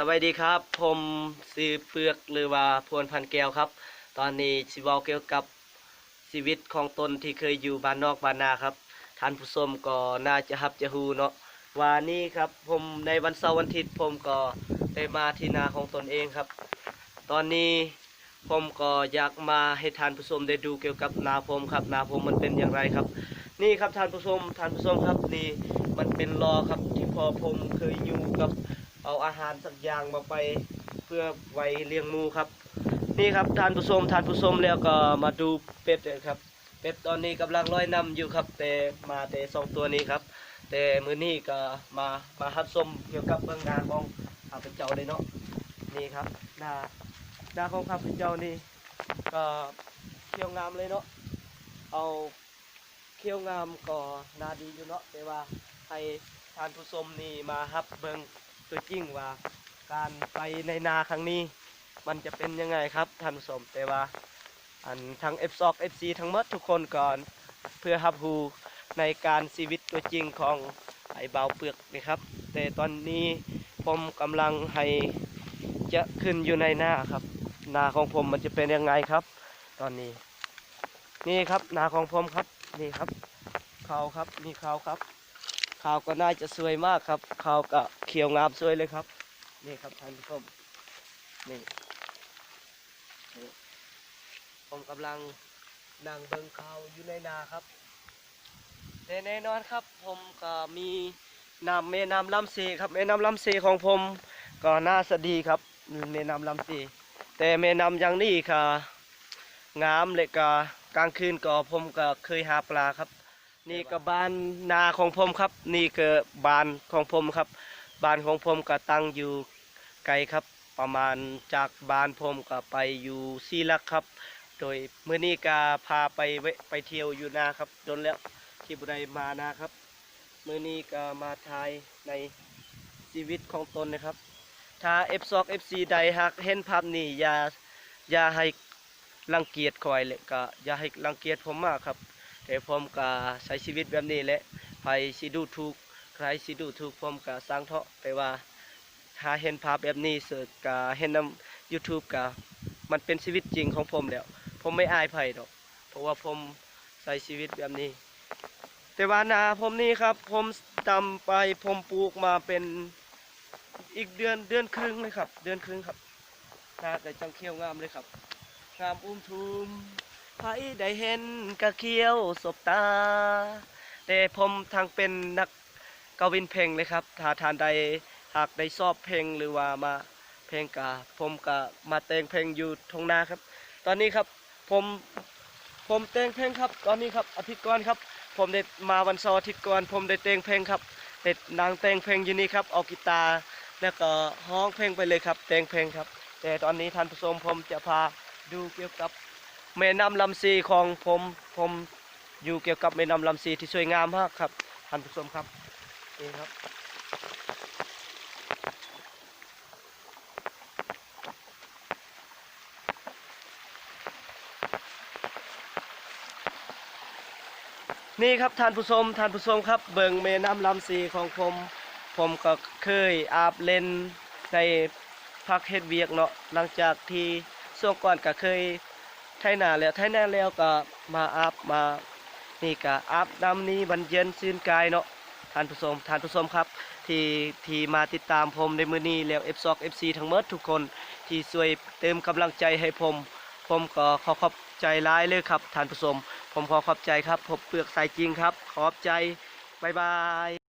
สวัสดีครับ ผมซื้อเปลือกหรือว่าพวนพันแก้วครับ ตอนนี้สิวาเกี่ยวกับชีวิตของตนที่เคยอยู่บ้านนอกบ้านนาครับ ท่านผู้ชมก็น่าจะฮับจะฮูเนาะว่านี่ครับผมในวันเสาร์วันอาทิตย์ผมก็ได้มาที่นาของตนเองครับ ตอนนี้ผมก็อยากมาให้ท่านผู้ชมได้ดูเกี่ยวกับนาผมครับ นาผมมันเป็นอย่างไรครับ นี่ครับท่านผู้ชมท่านผู้ชมครับนี่มันเป็นรอครับที่พอผมเคยอยู่กับ เอาอาหารสักอย่างมาไปเพื่อไว้เลี้ยงหมูครับ นี่ครับทานผู้ชมทานผู้ชมแล้วก็มาดูเป็ดเลยครับเป็ดตอนนี้กำลังลอยน้ำอยู่ครับ แต่มาแต่สองตัวนี้ครับ แต่มือนี้ก็มามาหัดชมเกี่ยวกับเบื้องหน้าของข้าพเจ้าเลยเนาะนี่ครับหน้าหน้าของข้าพเจ้านี่ก็เขียวงามเลยเนาะเอาเขียวงามก็น่าดีอยู่เนาะแต่ว่าให้ทานผู้ชมนี่มาฮับเบิง ตัวจริงว่าการไปในนาครั้งนี้ มันจะเป็นยังไงครับท่านผู้ชมแต่ว่าอันทั้ง f อ f c ทั้งหมดทุกคนก่อนเพื่อรับรู้ในการชีวิตตัวจริงของไอ้เบาเปลือกนี่ครับ แต่ตอนนี้ผมกำลังให้จะขึ้นอยู่ในหน้าครับ นาของผมมันจะเป็นยังไงครับ ตอนนี้ นี่ครับนาของผมครับนี่ครับเขาครับนี่ข้าครับ ข้าวก็น่าจะสวยมากครับข้าวก็เขียวงามสวยเลยครับ นี่ครับท่านผู้ชมนี่ผมกำลังนั่งเบิ่งข่าวอยู่ในนาครับแต่แน่นอนครับ ผมก็มีน้ำแม่น้ำลำเซครับแม่น้ำลำเซของผมก็น่าสดีครับแม่น้ำลำเซแต่แม่น้ำอย่างนี้ค่ะงามเลยก็กลางคืนก็ผมก็เคยหาปลาครับ นี่ก็บ้านนาของผมครับ นี่ก็บ้านของผมครับบ้านของผมก็ตั้งอยู่ไกลครับ ประมาณจากบ้านผมก็ไปอยู่ซีลักครับ โดยเมื่อนี้ก็พาไปแวไปเที่ยวอยู่นาครับโดนแล้วที่บุไดมานะครับเมื่อนี้ก็มาทายในชีวิตของตนนะครับ ถ้า f 2 FC ใดหากเห็นภาพนี้อย่าอย่าให้รังเกียจคอยเลยก็อย่าให้รังเกียจผมมากครับ แต่ผมก็ใช้ชีวิตแบบนี้แหละใครสิดูถูกใครสิดูถูกผมก็สร้างเถาะแต่ว่าถ้าเห็นภาพแบบนี้เสิร์ชกะเห็นนำ YouTube กะมันเป็นชีวิตจริงของผมแล้ว ผมไม่อายไผดอก เพราะว่าผมใช้ชีวิตแบบนี้ แต่ว่านาผมนี่ครับ ผมตำไปผมปลูกมาเป็นอีกเดือนเดือนครึ่งเลยครับ เดือนครึ่งครับนาแต่จังเขียวงามเลยครับงามอุ้มทุม ไผได้เห็นกะเขียวสบตา แต่ผมทางเป็นนักกวินเพลงเลยครับ ถ้าทานใดหากได้ชอบเพลงหรือว่ามาเพลงกาผมก็มาแต่งเพลงอยู่ทงนาครับ ตอนนี้ครับผมผมแต่งเพลงครับ ตอนนี้ครับอาทิตย์ก่อนครับ ผมได้มาวันเสาร์อาทิตย์ก่อนผมได้แต่งเพลงครับได้นางแต่งเพลงอยู่นี่ครับเอากีตาร์แล้วก็ร้องเพลงไปเลยครับแต่งเพลงครับ แต่ตอนนี้ท่านผู้ชมผมจะพาดูเกี่ยวกับ แม่น้ำลำซีของผมผมอยู่เกี่ยวกับแม่น้ำลำซีที่สวยงามมากครับท่านผู้ชมครับนี่ครับนี่ครับท่านผู้ชมท่านผู้ชมครับเบิงแม่น้ำลำซีของผม ผมก็เคยอาบเล่นในพักเฮ็ดเวียกเนาะหลังจากที่ช่วงก่อนก็เคย ไถนาแล้วไถนาแล้วก็มาอาบมานี่ก็อาบน้ำนี้บรรเย็นชื่นกายเนาะท่านผู้ชมท่านผู้ชมครับ ที่ที่มาติดตามผมในมือนี้แล้ว F2 FC ทั้งหมดทุกคนที่ช่วยเติมกำลังใจให้ผม ผมก็ขอขอบใจร้ายเลยครับท่านผู้ชม ผมขอขอบใจครับผมเปลือกสายจริงครับ ขอบใจบายบาย